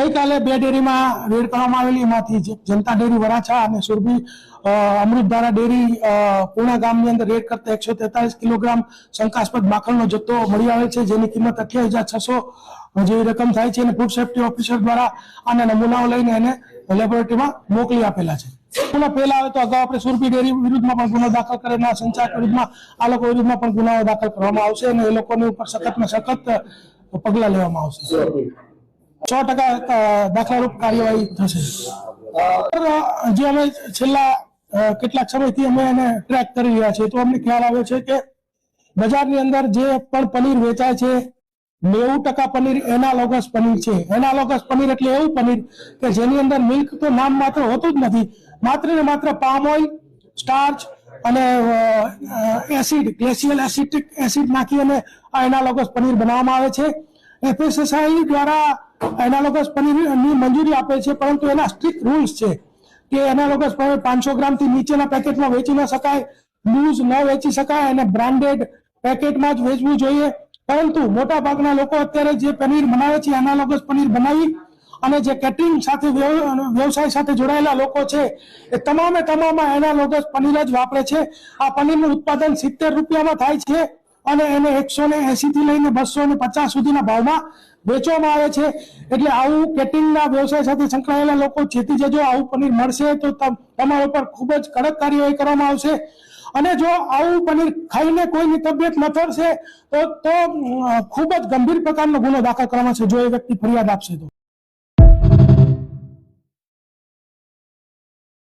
ગઈકાલે બે ડેરીમાં રેડ કરવામાં આવેલી. એમાંથી જનતા ડેરી વરાછા અને સુરભી અમૃતધારા ડેરી પૂર્ણા ગામની અંદર રેડ કરતા એકસો તેતાલીસ કિલોગ્રામ શંકાસ્પદ માખણનો જથ્થો મળી આવે છે, જેની કિંમત અઠ્યાવીસ હજાર છસો જેવી રકમ થાય છે. અને ફૂડ સેફ્ટી ઓફિસર દ્વારા આના નમૂનાઓ લઈને એને લેબોરેટરીમાં મોકલી આપેલા છે. ગુનો પહેલા આવે તો અગાઉ આપણે સુરભી ડેરી વિરુદ્ધમાં પણ ગુનો દાખલ કરેલા સંચાલક વિરુદ્ધમાં, આ લોકો વિરુદ્ધમાં પણ ગુનાઓ દાખલ કરવામાં આવશે અને એ લોકોની ઉપર સખતમાં સખત પગલાં લેવામાં આવશે. સો ટકા દાખલારૂપ કાર્યવાહી થશે. જે અમે છેલ્લા કેટલાક સમયથી અમે એને ટ્રેક કરી રહ્યા છીએ, તો અમને ખ્યાલ આવ્યો છે કે બજારની અંદર જે પણ પનીર વેચાય છે, નેવું ટકા પનીર એનાલોગસ પનીર છે. એનાલોગસ પનીર એટલે એવું પનીર કે જેની અંદર મિલ્ક તો નામ માત્ર હોતું જ નથી. માત્ર ને માત્ર પામ ઓઇલ સ્ટાર્ચ અને એસિડ ગ્લેશિયલ એસિટિક એસિડ નાખી અને આ એનાલોગસ પનીર બનાવવામાં આવે છે. એફએસએસઆઈ દ્વારા એનાલોગસ પનીરની મંજૂરી આપે છે, પરંતુ એના સ્ટ્રિક્ટ રૂલ્સ છે કે એનાલોગસ પનીર પાંચસો ગ્રામથી નીચેના પેકેટમાં વેચી ન શકાય, લૂઝ ન વેચી શકાય અને બ્રાન્ડેડ પેકેટમાં જ વેચવું જોઈએ. પરંતુ મોટા ભાગના લોકો અત્યારે જે પનીર બનાવે છે, એનાલોગસ પનીર બનાવી અને જે કેટરિંગ સાથે વ્યવસાય સાથે જોડાયેલા લોકો છે, એ તમામે તમામ એનાલોગસ પનીર જ વાપરે છે. આ પનીરનું ઉત્પાદન સિત્તેર રૂપિયામાં થાય છે. અને એને એકસો ને એસી થી લઈને બસો ને પચાસ સુધીના ભાવમાં વેચવામાં આવે છે. એટલે આવું કેટિંગના વ્યવસાય સાથે સંકળાયેલા લોકો છેતી જજો આવું પનીર મળશે તો તમ- તમારા ઉપર ખૂબ જ કડક કાર્યવાહી કરવામાં આવશે. અને જો આવું પનીર ખાઈને કોઈની તબિયત લથડશે તો તો ખૂબ જ ગંભીર પ્રકારનો ગુનો દાખલ કરવામાં છે જો એ વ્યક્તિ ફરિયાદ આપશે તો.